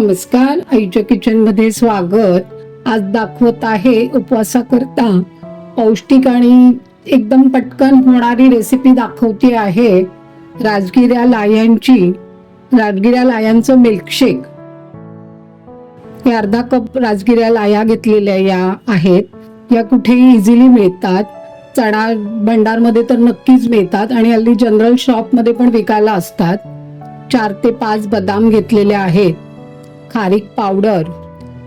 नमस्कार आईच्या किचनमध्ये स्वागत. आज दाखवत आहे उपवासाकरता पौष्टिक आणि एकदम पटकन होणारी रेसिपी दाखवते आहे राजगिऱ्या लायांची. राजगिऱ्या लायांचं मिल्कशेक हे अर्धा कप राजगिऱ्या लाया घेतलेल्या या आहेत. या कुठेही इझिली मिळतात. चणा भंडारमध्ये तर नक्कीच मिळतात आणि हल्ली जनरल शॉपमध्ये पण विकायला असतात. चार ते पाच बदाम घेतलेले आहेत. खारीक पावडर.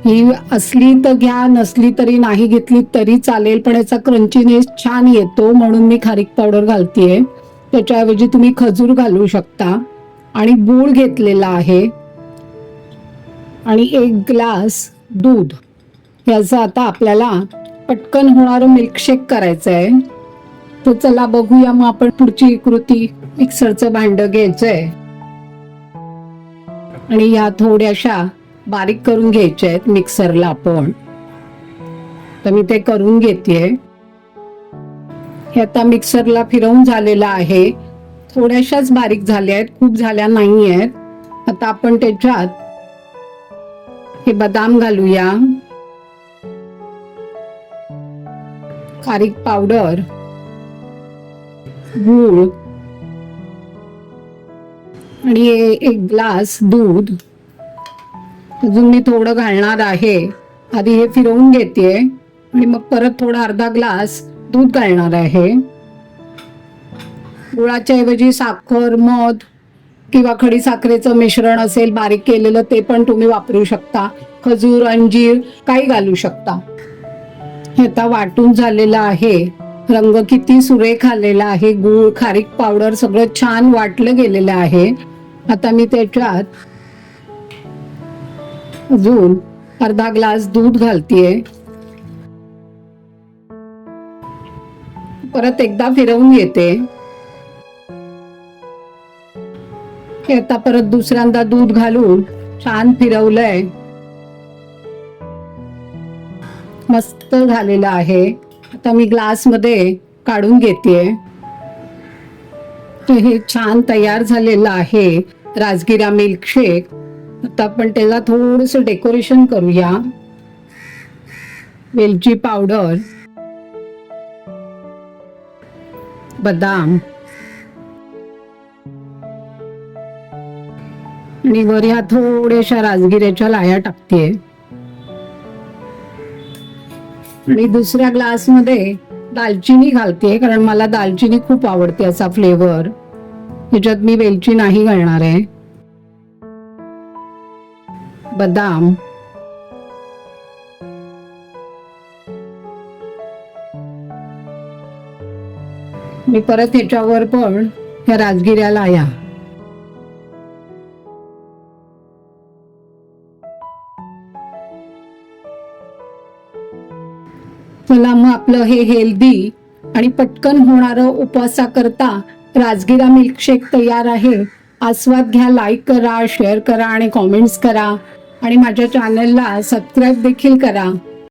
ही असली तर घ्या नसली तरी नाही घेतली तरी चालेल पण याचा क्रंचीनेस छान येतो म्हणून मी खारीक पावडर घालतीये. त्याच्याऐवजी तुम्ही खजूर घालू शकता. आणि गूळ घेतलेला आहे. आणि एक ग्लास दूध. याचं आता आपल्याला पटकन होणारं मिल्कशेक करायचं आहे तर चला बघूया मग आपण पुढची कृती. मिक्सरचं भांडं आहे आणि या थोड्याशा बारीक करून घ्यायच्या आहेत मिक्सरला आपण. तर मी ते करून घेते हे आता मिक्सरला फिरवून झालेलं आहे. थोड्याशाच बारीक झाल्या आहेत खूप झाल्या नाही आहेत. आता आपण त्याच्यात हे बदाम घालूया. खारीक पावडर गूळ आणि एक ग्लास दूध अजून मी थोडं घालणार आहे. आधी हे फिरवून घेते आणि मग परत थोडा अर्धा ग्लास दूध घालणार आहे. गुळाच्या ऐवजी साखर मध किंवा खडी साखरेचं मिश्रण असेल बारीक केलेलं ते पण तुम्ही वापरू शकता. खजूर अंजीर काही घालू शकता. हे आता वाटून झालेलं आहे. रंग किती सुरेख आलेला आहे. गूळ खारीक पावडर सगळं छान वाटलं गेलेलं आहे. आता मी त्याच्यात अजून अर्धा ग्लास दूध घालतीये. परत एकदा फिरवून घेते. हे आता परत दुसऱ्यांदा दूध घालून छान फिरवलंय. मस्त झालेलं आहे. आता मी ग्लासमध्ये काढून घेते तर हे छान तयार झालेलं आहे. राजगिरा मिल्कशेक आता आपण त्याला थोडस डेकोरेशन करूया. वेलची पावडर बदाम. आणि वर ह्या थोड्याशा राजगिऱ्याच्या लाया टाकते आणि दुसऱ्या ग्लासमध्ये दालचिनी घालते कारण मला दालचिनी खूप आवडते असा फ्लेवर ह्याच्यात मी वेलची नाही घालणार आहे. बदाम. मी परत ह्याच्यावर पण ह्या राजगिऱ्याला या. चला मग आपलं हे हेल्दी आणि पटकन होणारं उपवासाकरता राजगिरा मिल्कशेक तयार आहे. आस्वाद घ्या लाईक करा शेअर करा आणि कॉमेंट्स करा. आणि माझ्या चॅनलला सबस्क्राईब देखील करा.